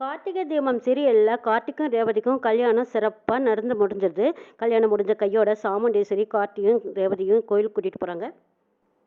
கார்த்திகை தீபம் சீரியலில் கார்த்திக்கும் ரேவதிக்கும் கல்யாணம் சிறப்பாக நடந்து முடிஞ்சது. கல்யாணம் முடிஞ்ச கையோட சாமுண்டேஸ்வரி கார்த்தியும் ரேவதியும் கோயிலுக்கு கூட்டிகிட்டு போகிறாங்க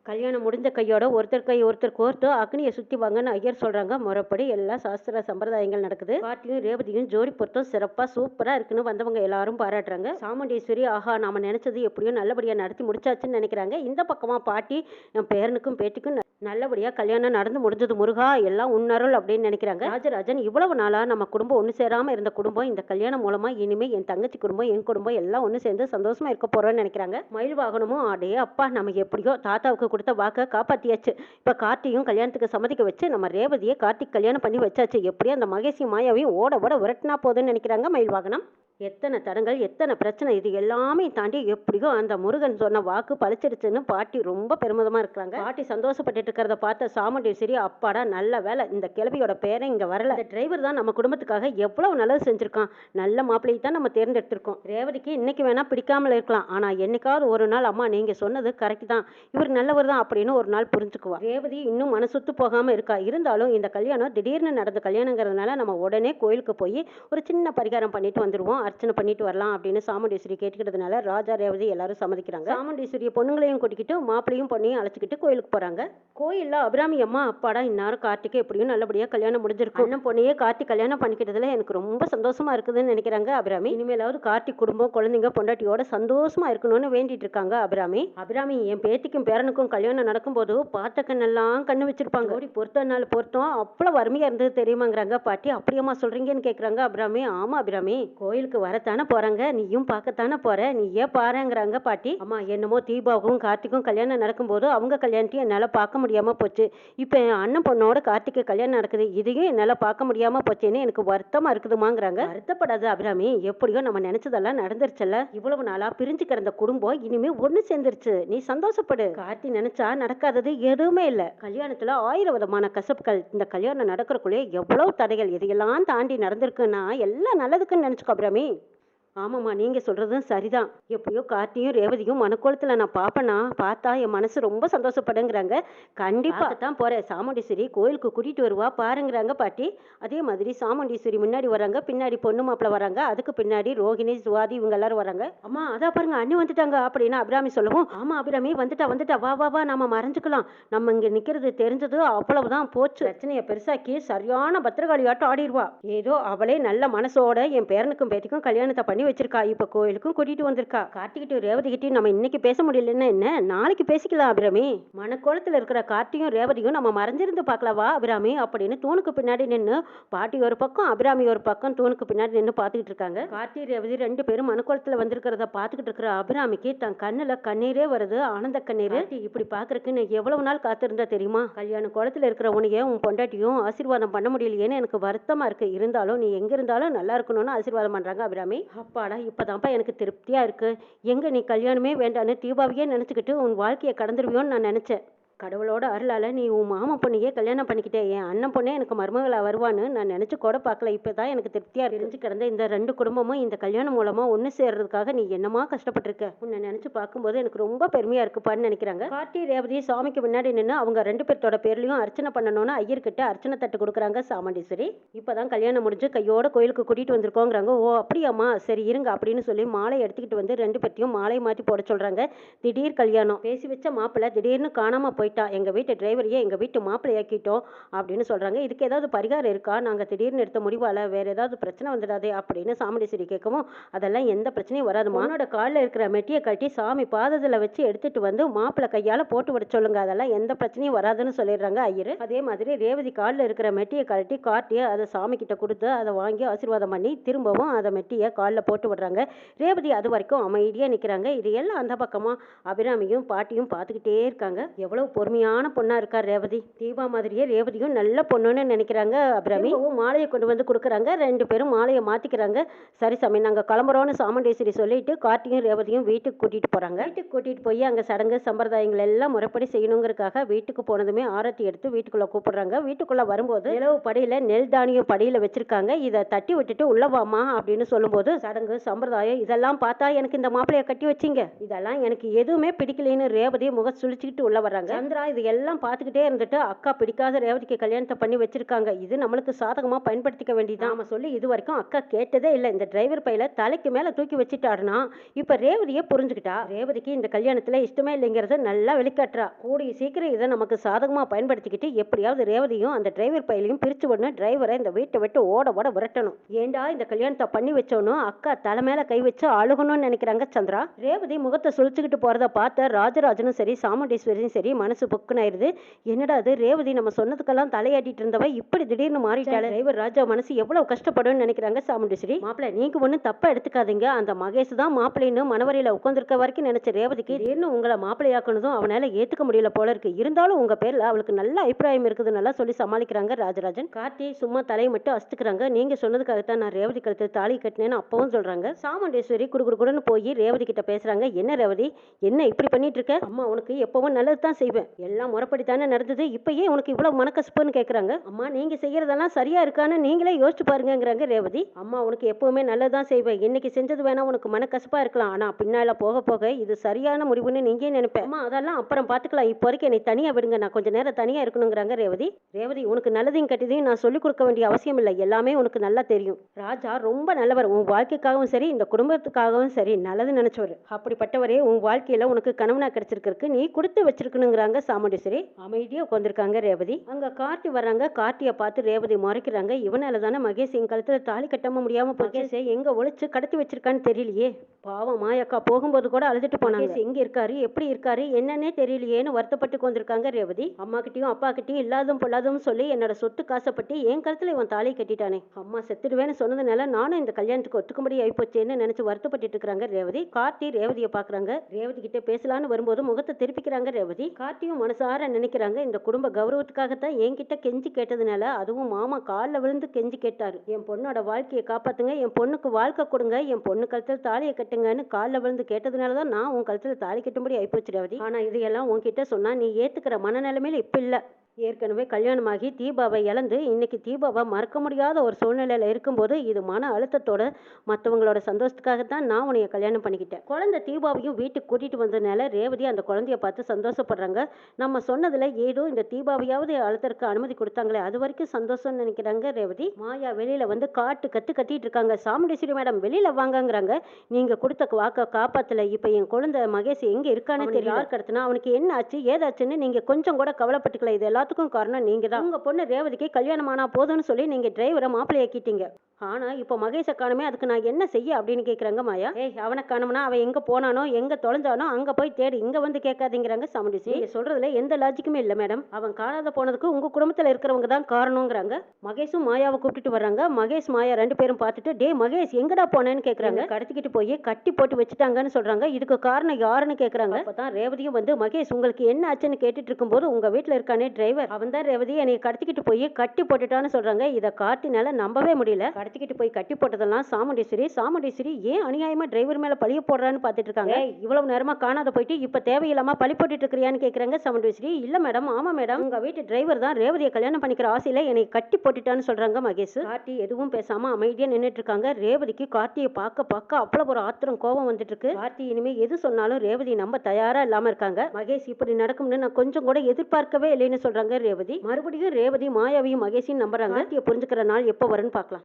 கல்யாணம் முடிஞ்ச கையோட ஒருத்தர் கை ஒருத்தர் கோர்த்து அக்னியை சுற்றி வாங்கன்னு ஐயர் சொல்கிறாங்க முறைப்படி எல்லா சாஸ்திர சம்பிரதாயங்கள் நடக்குது. கார்த்தியும் ரேவதியும் ஜோடி பொருத்தம் சிறப்பாக சூப்பராக இருக்குன்னு வந்தவங்க எல்லாரும் பாராட்டுறாங்க. சாமுண்டேஸ்வரி ஆஹா நாம் நினச்சது எப்படியோ நல்லபடியாக நடத்தி முடிச்சாச்சுன்னு நினைக்கிறாங்க. இந்த பக்கமாக பாட்டி என் பேரனுக்கும் பேட்டிக்கும் நல்லபடியாக கல்யாணம் நடந்து முடிஞ்சது முருகா. எல்லாம் உன்னருள் அப்படின்னு நினைக்கிறாங்க. ராஜராஜன் இவ்வளவு நாளாக நம்ம குடும்பம் ஒன்று சேராமல் இருந்த குடும்பம் இந்த கல்யாணம் மூலமாக இனிமேல் என் தங்கச்சி குடும்பம் என் குடும்பம் எல்லாம் ஒன்று சேர்ந்து சந்தோஷமாக இருக்க போகிறோன்னு நினைக்கிறாங்க. மயில் வாகனமும் அடே அப்பா நம்ம எப்படியோ தாத்தாவுக்கு கொடுத்த வாக்கை காப்பாற்றியாச்சு இப்போ கார்த்தியும் கல்யாணத்துக்கு சம்மதிக்க வச்சு நம்ம ரேவதியை கார்த்திக் கல்யாணம் பண்ணி வச்சாச்சு. எப்படியோ அந்த மகேஷி மாயாவையும் ஓட ஓட விரட்டினா போதுன்னு நினைக்கிறாங்க மயில் வாகனம். எத்தனை தடங்கள் எத்தனை பிரச்சனை இது எல்லாமே தாண்டி எப்படியோ அந்த முருகன் சொன்ன வாக்கு பழிச்சிடுச்சுன்னு பாட்டி ரொம்ப பெருமிதமா இருக்கிறாங்க. பாட்டி சந்தோஷப்பட்டுட்டு இருக்கிறத பார்த்த சரி அப்பாடா நல்ல வேலை. இந்த கிழவியோட பேரை இங்க வரல. இந்த டிரைவர் தான் நம்ம குடும்பத்துக்காக எவ்வளவு நல்லது செஞ்சிருக்கான். நல்ல மாப்பிள்ளையை தான் நம்ம தேர்ந்தெடுத்திருக்கோம். ரேவதிக்கு இன்னைக்கு வேணா பிடிக்காமல் இருக்கலாம். ஆனா என்னைக்காவது ஒரு நாள் அம்மா நீங்க சொன்னது கரெக்ட் தான். இவர் நல்லவர் தான் அப்படின்னு ஒரு நாள் புரிஞ்சுக்குவா. ரேவதி இன்னும் மனசுத்து போகாம இருக்கா? இருந்தாலும் இந்த கல்யாணம் திடீர்னு நடந்த கல்யாணங்கிறதுனால நம்ம உடனே கோயிலுக்கு போய் ஒரு சின்ன பரிகாரம் பண்ணிட்டு வந்துருவோம். அர்ச்சனை பண்ணிட்டு வரலாம் அப்படின்னு சாமுண்டீஸ்வரி கேட்டுக்கிட்டதுனால ராஜா ரேவதி எல்லாரும் சம்மதிக்கிறாங்க. சாமுண்டீஸ்வரிய பொண்ணுங்களையும் கூட்டிக்கிட்டு மாப்பிளையும் பொண்ணையும் அழைச்சிக்கிட்டு கோயிலுக்கு போறாங்க. கோயில்ல அபிராமி அம்மா அப்பாடா இன்னாரும் கார்த்திகை எப்படியும் நல்லபடியா கல்யாணம் முடிஞ்சிருக்கும். அண்ணன் பொண்ணையே கார்த்திக் கல்யாணம் பண்ணிக்கிட்டதுல எனக்கு ரொம்ப சந்தோஷமா இருக்குதுன்னு நினைக்கிறாங்க அபிராமி. இனிமேலாவது கார்த்திக் குடும்பம் குழந்தைங்க பொண்டாட்டியோட சந்தோஷமா இருக்கணும்னு வேண்டிட்டு இருக்காங்க அபிராமி. அபிராமி என் பேத்திக்கும் பேரனுக்கும் கல்யாணம் நடக்கும்போது பார்த்த கண்ணெல்லாம் கண்ணு வச்சிருப்பாங்க. ஓடி பொறுத்த நாள் பொருத்தம் அவ்வளவு வறுமையா இருந்தது தெரியுமாங்கிறாங்க பாட்டி. அப்படியம்மா சொல்றீங்கன்னு கேக்குறாங்க அபிராமி. ஆமா அபிராமி. கோயிலுக்கு வரத்தானே போறாங்க? நீயும் பார்க்கத்தானே போற? நீ ஏன் பாருங்கிறாங்க பாட்டி. அம்மா என்னமோ தீபாவுக்கும் கார்த்திக்கும் கல்யாணம் நடக்கும்போது அவங்க கல்யாணத்தையும் என்னால் பார்க்க முடியாம போச்சு. இப்போ என் அண்ணன் பொண்ணோட கார்த்திக்கு கல்யாணம் நடக்குது. இதையும் என்னால் பார்க்க முடியாம போச்சேன்னு எனக்கு வருத்தமா இருக்குதுமாங்கிறாங்க. வருத்தப்படாது அபிராமி எப்படியோ நம்ம நினைச்சதெல்லாம் நடந்துருச்சுல்ல. இவ்வளவு நாளா பிரிஞ்சு கிடந்த குடும்பம் இனிமே ஒன்று சேர்ந்துருச்சு. நீ சந்தோஷப்படு. கார்த்தி நினைச்சா நடக்காதது எதுவுமே இல்லை. கல்யாணத்துல ஆயிரம் விதமான கசப்புகள். இந்த கல்யாணம் நடக்கிறக்குள்ளே எவ்வளவு தடைகள். இதையெல்லாம் தாண்டி நடந்திருக்குன்னா எல்லாம் நல்லதுக்குன்னு நினைச்சுக்கோ அபிராமி. me. ஆமாம்மா நீங்கள் சொல்கிறதும் சரிதான். எப்படியோ கார்த்தியும் ரேவதியும் மனக்கோலத்தில் நான் பார்ப்பேனா பார்த்தா என் மனசு ரொம்ப சந்தோஷப்படுங்கிறாங்க. கண்டிப்பாக தான் போகிறேன் சாமுண்டீஸ்வரி கோயிலுக்கு கூட்டிகிட்டு வருவா பாருங்கிறாங்க பாட்டி. அதே மாதிரி சாமுண்டீஸ்வரி முன்னாடி வராங்க பின்னாடி பொண்ணு மாப்பிள்ளை வராங்க அதுக்கு பின்னாடி ரோஹிணி சுவாதி இவங்க எல்லாரும் வராங்க. அம்மா அதான் பாருங்க அண்ணி வந்துட்டாங்க அப்படின்னா அபிராமி சொல்லவும் ஆமாம் அபிராமி வந்துட்டா வந்துட்டா வா வா வா நம்ம மறைஞ்சுக்கலாம். நம்ம இங்கே நிற்கிறது தெரிஞ்சது அவ்வளவுதான் போச்சு. பிரச்சனையை பெருசாக்கி சரியான பத்திரகாளியாட்டம் ஆடிடுவா ஏதோ அவளே நல்ல மனசோட என் பேரனுக்கும் பேத்திக்கும் கல்யாணத்தை பண்ணி வச்சிருக்கா. இப்போ கோயிலுக்கும் கூட்டிட்டு வந்திருக்கா. கார்த்திகிட்டையும் ரேவதிகிட்டையும் நம்ம இன்னைக்கு பேச முடியலன்னா என்ன? நாளைக்கு பேசிக்கலாம் அபிராமி. மனக்கோலத்தில் இருக்கிற கார்த்தியும் ரேவதியும் நம்ம மறைஞ்சிருந்து பார்க்கலவா அபிராமி அப்படின்னு தூணுக்கு பின்னாடி நின்று பாட்டி ஒரு பக்கம் அபிராமி ஒரு பக்கம் தூணுக்கு பின்னாடி நின்று பார்த்துக்கிட்டு இருக்காங்க. கார்த்தி ரேவதி ரெண்டு பேரும் மனக்கோலத்தில் வந்திருக்கிறத பார்த்துக்கிட்டு இருக்கிற அபிராமிக்கு தன் கண்ணில் கண்ணீரே வருது. ஆனந்த கண்ணீர். இப்படி இப்படி பார்க்கறதுக்குன்னு எவ்வளவு நாள் காத்திருந்தா தெரியுமா? கல்யாண குளத்தில் இருக்கிற உனையே உன் பொண்டாட்டியும் ஆசீர்வாதம் பண்ண முடியலையேன்னு எனக்கு வருத்தமாக இருக்குது இருந்தாலும் நீ எங்கே இருந்தாலும் நல்லா இருக்கணும்னு ஆசீர்வாதம் பண்ணுறாங்க அபிராமி. அப்பாடா இப்போதான்ப்பா எனக்கு திருப்தியாக இருக்குது எங்கே நீ கல்யாணமே வேண்டான்னு தீபாவையே நினச்சிக்கிட்டு உன் வாழ்க்கையை கடந்துருவியோன்னு நான் நினச்சேன். கடவுளோட அருளால் நீ உன் மாமா பொண்ணையே கல்யாணம் பண்ணிக்கிட்டே என் அண்ணன் பொண்ணே எனக்கு மருமகளாக வருவான்னு நான் நினச்சி கூட பார்க்கல. இப்பதான் எனக்கு திருப்தியாக தெரிஞ்சு கிடந்த இந்த ரெண்டு குடும்பமும் இந்த கல்யாணம் மூலமாக ஒன்று சேர்றதுக்காக நீ என்னமா கஷ்டப்பட்டிருக்க? உன்னை நினச்சி பார்க்கும்போது எனக்கு ரொம்ப பெருமையாக இருக்குப்பான்னு நினைக்கிறாங்க. கார்த்தி ரேவதி சாமிக்கு முன்னாடி நின்று அவங்க ரெண்டு பேர்த்தோட பேர்லையும் அர்ச்சனை பண்ணணும்னு ஐயர்கிட்ட அர்ச்சனை தட்டு கொடுக்குறாங்க சாமண்டீஸ்வரி. இப்போ தான் கல்யாணம் முடிஞ்சு கையோட கோயிலுக்கு கூட்டிகிட்டு வந்திருக்கோங்கிறாங்க. ஓ அப்படியாம்மா. சரி இருங்க அப்படின்னு சொல்லி மாலை எடுத்துக்கிட்டு வந்து ரெண்டு பேர்த்தையும் மாலை மாற்றி போட சொல்கிறாங்க திடீர் கல்யாணம். பேசி வச்ச மாப்பிள்ளை திடீர்னு காணாமல் போயிட்டா எங்க வீட்டு டிரைவரையே எங்க வீட்டு மாப்பிள்ளையாக்கிட்டோம் அப்படின்னு சொல்றாங்க. இதுக்கு ஏதாவது பரிகாரம் இருக்கா? நாங்க திடீர்னு எடுத்த முடிவால வேற ஏதாவது பிரச்சனை வந்துடாதே அப்படின்னு சாமுண்டீஸ்வரி கேட்கவும் அதெல்லாம் எந்த பிரச்சனையும் வராது மானோட காலில் இருக்கிற மெட்டியை கட்டி சாமி பாதத்தில் வச்சு எடுத்துகிட்டு வந்து மாப்பிள்ளை கையால் போட்டு விட சொல்லுங்க. அதெல்லாம் எந்த பிரச்சனையும் வராதுன்னு சொல்லிடுறாங்க ஐயர். அதே மாதிரி ரேவதி காலில் இருக்கிற மெட்டியை கழட்டி காட்டி அதை சாமி கிட்ட கொடுத்து அதை வாங்கி ஆசீர்வாதம் பண்ணி திரும்பவும் அதை மெட்டியை காலில் போட்டு விடுறாங்க. ரேவதி அது வரைக்கும் அமைதியாக நிற்கிறாங்க இது எல்லாம் அந்த பக்கமாக அபிராமியும் பாட்டியும் பார்த்துக்கிட்டே இருக்காங்க. எவ்வளோ பொறுமையான பொண்ணா இருக்கா ரேவதி. தீபா மாதிரியே ரேவதியும் நல்ல பொண்ணுன்னு நினைக்கிறாங்க அபிராமி. மாலையை கொண்டு வந்து கொடுக்குறாங்க. ரெண்டு பேரும் மாலையை மாத்திக்கிறாங்க. சரி சாமி நாங்க கிளம்புறோம்னு சாமுண்டேஸ்வரி சொல்லிட்டு கார்த்தியும் ரேவதியும் வீட்டுக்கு கூட்டிட்டு போறாங்க. வீட்டுக்கு கூட்டிட்டு போய் அங்க சடங்கு சம்பிரதாயங்கள் எல்லாம் முறைப்படி செய்யணுங்கிறதுக்காக வீட்டுக்கு போனதுமே ஆரத்தி எடுத்து வீட்டுக்குள்ள கூப்பிடுறாங்க. வீட்டுக்குள்ள வரும்போது நிலவு படியில நெல் தானியம் படியில வச்சிருக்காங்க. இதை தட்டி விட்டுட்டு உள்ள வாமா அப்படின்னு சொல்லும்போது சடங்கு சம்பிரதாயம் இதெல்லாம் பார்த்தா எனக்கு இந்த மாப்பிளைய கட்டி வச்சிங்க. இதெல்லாம் எனக்கு எதுவுமே பிடிக்கலைன்னு ரேவதி முக சுழிச்சுக்கிட்டு உள்ள வர்றாங்க. சந்திரா இது எல்லாம் பார்த்துக்கிட்டே இருந்துட்டு அக்கா பிடிக்காத ரேவதிக்கு கல்யாணத்தை பண்ணி வச்சிருக்காங்க. இது நம்மளுக்கு சாதகமா பயன்படுத்திக்க வேண்டியது நாம சொல்லி இது வரைக்கும் அக்கா கேட்டதே இல்லை. இந்த டிரைவர் பையில தலைக்கு மேல தூக்கி வச்சுட்டாருன்னா இப்ப ரேவதியே புரிஞ்சுக்கிட்டா ரேவதிக்கு இந்த கல்யாணத்துல இஷ்டமே இல்லைங்கிறத நல்லா வெளிக்காட்டுறா. கூடிய சீக்கிரம் இதை நமக்கு சாதகமா பயன்படுத்திக்கிட்டு எப்படியாவது ரேவதியும் அந்த டிரைவர் பையிலையும் பிரிச்சு விடணும். டிரைவரை இந்த வீட்டை விட்டு ஓட ஓட விரட்டணும். ஏண்டா இந்த கல்யாணத்தை பண்ணி வச்சோன்னு அக்கா தலை மேல கை வச்சு அழுகணும்னு நினைக்கிறாங்க சந்திரா. ரேவதி முகத்தை சுழிச்சுக்கிட்டு போறத பார்த்த ராஜராஜனும் சரி சாமுண்டீஸ்வரியும் சரி மனசு பொக்குனாயிருது. என்னடா அது ரேவதி நம்ம சொன்னதுக்கெல்லாம் தலையாட்டிட்டு இருந்தவ இப்படி திடீர்னு மாறிட்டாள். டிரைவர் ராஜா மனசு எவ்வளவு கஷ்டப்படும்னு நினைக்கிறாங்க சாமுண்டீஸ்வரி. மாப்பிள்ள நீங்க ஒன்றும் தப்பா எடுத்துக்காதீங்க. அந்த மகேஷ் தான் மாப்பிள்ளைன்னு மனவரையில உட்காந்துருக்க வரைக்கும் நினைச்ச ரேவதிக்கு திடீர்னு உங்களை மாப்பிள்ளையாக்கணுதும் அவனால ஏத்துக்க முடியல போல இருக்கு. இருந்தாலும் உங்க பேர்ல அவளுக்கு நல்ல அபிப்பிராயம் இருக்குது நல்லா சொல்லி சமாளிக்கிறாங்க ராஜராஜன். கார்த்தி சும்மா தலையை மட்டும் அஸ்துக்கிறாங்க நீங்க சொன்னதுக்காகத்தான் நான் ரேவதி கழுத்து தாலி கட்டினேன்னு அப்பவும் சொல்றாங்க. சாமுண்டேஸ்வரி குடுகுடுன்னு போய் ரேவதி கிட்ட பேசுறாங்க. என்ன ரேவதி? என்ன இப்படி பண்ணிட்டு இருக்க? அம்மா உனக்கு எப்பவும் நல்லது தான் செய்வேன். எல்லாம் முறைப்படி தானே நடந்தது. இப்ப ஏன் உனக்கு இவ்வளவு மனக்கசப்புன்னு கேட்குறாங்க அம்மா நீங்க செய்யறதெல்லாம் சரியா இருக்கான்னு நீங்களே யோசிச்சு பாருங்கிறாங்க ரேவதி. அம்மா உனக்கு எப்பவுமே நல்லதான் செய்வேன். இன்னைக்கு செஞ்சது வேணா உனக்கு மனக்கசப்பா இருக்கலாம். ஆனா பின்னால போக போக இது சரியான முடிவுன்னு நீங்க நினைப்பேன். அம்மா அதெல்லாம் அப்புறம் பாத்துக்கலாம். இப்போ வரைக்கும் என்னை தனியா விடுங்க. நான் கொஞ்ச நேரம் தனியா இருக்கணுங்கிறாங்க ரேவதி. ரேவதி உனக்கு நல்லதையும் கட்டதையும் நான் சொல்லிக் கொடுக்க வேண்டிய அவசியம் இல்லை. எல்லாமே உனக்கு நல்லா தெரியும். ராஜா ரொம்ப நல்லவர். உன் வாழ்க்கைக்காகவும் சரி இந்த குடும்பத்துக்காகவும் சரி நல்லது நினைச்சவர். அப்படிப்பட்டவரே உன் வாழ்க்கையில உனக்கு கணவனா கிடைச்சிருக்கு நீ கொடுத்து வச்சிருக்கணுங்கிறாங்க சாமுண்டீஸ்வரி. அமைதியா உட்காந்துருக்காங்க ரேவதி. அங்க கார்த்தி வர்றாங்க கார்த்தியை பார்த்து ரேவதி முறைக்கிறாங்க. இவனால தானே மகேஷ் என் கழுத்துல தாலி கட்டாம முடியாம மகேஷை எங்க ஒளிச்சு கடத்தி வச்சிருக்கான்னு தெரியலையே. பாவம் மாயக்கா போகும்போது கூட அழுதுட்டு போனாங்க. எங்க இருக்காரு? எப்படி இருக்காரு? என்னன்னே தெரியலையேன்னு வருத்தப்பட்டு கொண்டிருக்காங்க ரேவதி. அம்மா கிட்டயும் அப்பா கிட்டயும் இல்லாதும் பொல்லாதும் சொல்லி என்னோட சொத்து காசப்பட்டு என் கழுத்துல இவன் தாலி கட்டிட்டானே. அம்மா செத்துடுவேன்னு சொன்னதுனால நானும் இந்த கல்யாணத்துக்கு ஒத்துக்கும்படி ஆயிப்போச்சேன்னு நினைச்சு வருத்தப்பட்டு இருக்காங்க ரேவதி. கார்த்தி ரேவதியை பாக்குறாங்க ரேவதி கிட்ட பேசலான்னு வரும்போது முகத்தை திருப்பிக்கிறாங்க ரேவதி. பாட்டியும் மனசார நினைக்கிறாங்க. இந்த குடும்ப கௌரவத்துக்காகத்தான் என்கிட்ட கெஞ்சி கேட்டதுனால அதுவும் மாமா காலில் விழுந்து கெஞ்சி கேட்டார். என் பொண்ணோட வாழ்க்கையை காப்பாத்துங்க என் பொண்ணுக்கு வாழ்க்கை கொடுங்க என் பொண்ணு கழுத்தில் தாலியை கட்டுங்கன்னு காலில் விழுந்து கேட்டதுனால தான் நான் உன் கழுத்தில் தாலி கட்டும்படி ஆயிப்போச்சு ரேவதி. இதையெல்லாம் உன்கிட்ட சொன்னால் நீ ஏற்றுக்கிற மனநிலைமையில் இப்போ இல்லை. ஏற்கனவே கல்யாணமாகி தீபாவை இழந்து இன்னைக்கு தீபாவை மறக்க முடியாத ஒரு சூழ்நிலையில இருக்கும்போது இது மன அழுத்தத்தோட மற்றவங்களோட சந்தோஷத்துக்காகத்தான் நான் உன்னைய கல்யாணம் பண்ணிக்கிட்டேன். குழந்தை தீபாவையும் வீட்டுக்கு கூட்டிட்டு வந்ததுனால ரேவதி அந்த குழந்தைய பார்த்து சந்தோஷப்படுறாங்க. நம்ம சொன்னதுல ஏதோ இந்த தீபாவையாவது அழுத்தருக்கு அனுமதி கொடுத்தாங்களே அது வரைக்கும் சந்தோஷம்னு நினைக்கிறாங்க ரேவதி. மாயா வெளியில வந்து காட்டு கத்து கத்திட்டு இருக்காங்க. சாமுண்டேஸ்வரி மேடம் வெளியில வாங்கங்கிறாங்க. நீங்க கொடுத்த வாக்க காப்பாத்தல. இப்ப என் குழந்தை மகேஷ் எங்க இருக்கானே தெரியும் யார் கடத்தினா? அவனுக்கு என்ன ஆச்சு? ஏதாச்சுன்னு நீங்க கொஞ்சம் கூட கவலைப்பட்டுக்கல. இது எல்லாத்துக்கும் காரணம் நீங்க தான் உங்க பொண்ணு ரேவதிக்கு கல்யாணம் ஆனா போதும்னு சொல்லி நீங்க டிரைவரை மாப்பிள்ளையாக்கிட்டீங்க. ஆனா இப்போ மகேஷை காணுமே அதுக்கு நான் என்ன செய்ய அப்படின்னு கேக்குறாங்க மாயா. ஏய் அவனை காணும்னா அவன் எங்க போனானோ எங்க தொலைஞ்சானோ அங்க போய் தேடி இங்க வந்து கேட்காதீங்கிறாங்க சாமுண்டிசி நீங்க சொல்றதுல எந்த லாஜிக்குமே இல்ல மேடம் அவன் காணாத போனதுக்கு உங்க குடும்பத்துல இருக்கிறவங்க தான் காரணங்கிறாங்க. மகேஷும் மாயாவை கூப்பிட்டுட்டு வர்றாங்க. மகேஷ் மாயா ரெண்டு பேரும் பார்த்துட்டு டே மகேஷ் எங்கடா போனேன்னு கேக்குறாங்க. கடத்திக்கிட்டு போய் கட்டி போட்டு வச்சுட்டாங்கன்னு சொல்றாங்க. இதுக்கு காரணம் யாருன்னு கேக்குறாங்க. அப்பதான் ரேவதியும் வந்து மகேஷ் உங்களுக்கு என்ன ஆச்சுன்னு கேட்டுட்டு இருக்கும்போது உங்க வீட்டுல இருக்கானே டிரைவர் அவன் தான் ரேவதி என்னை கடத்திக்கிட்டு போய் கட்டி போட்டுட்டான்னு சொல்றாங்க. இதை காட்டினால நம்பவே முடியல. கடத்திக்கிட்டு போய் கட்டி போட்டதெல்லாம் சாமுண்டீஸ்வரி சாமுண்டீஸ்வரி ஏன் அநியாயமா டிரைவர் மேல பழிய போடுறான்னு பார்த்துட்டு இருக்காங்க "ஏய், இவ்வளவு நேரமா காணாத போயிட்டு இப்ப தேவையில்லாம பழி போட்டுட்டு இருக்கிறியான்னு கேக்குறாங்க சாமுண்டீஸ்வரி. இல்ல மேடம் ஆமா மேடம் உங்க வீட்டு டிரைவர் தான் ரேவதியை கல்யாணம் பண்ணிக்கிற ஆசையில என்னை கட்டி போட்டுட்டான்னு சொல்றாங்க மகேஷ். கார்த்தி எதுவும் பேசாம அமைதியா நின்னுட்டு இருக்காங்க ரேவதிக்கு கார்த்தியை பார்க்க பார்க்க அவ்வளவு ஒரு ஆத்திரம் கோபம் வந்துட்டு இருக்கு கார்த்தி இனிமே எது சொன்னாலும் ரேவதி நம்ப தயாரா இல்லாம இருக்காங்க. மகேஷ் இப்படி நடக்கும்னு நான் கொஞ்சம் கூட எதிர்பார்க்கவே இல்லைன்னு சொல்றாங்க ரேவதி. மறுபடியும் ரேவதி மாயாவையும் மகேஷையும் நம்புறாங்க. புரிஞ்சுக்கிற நாள் எப்போ வரும்னு பார்க்கலாம்.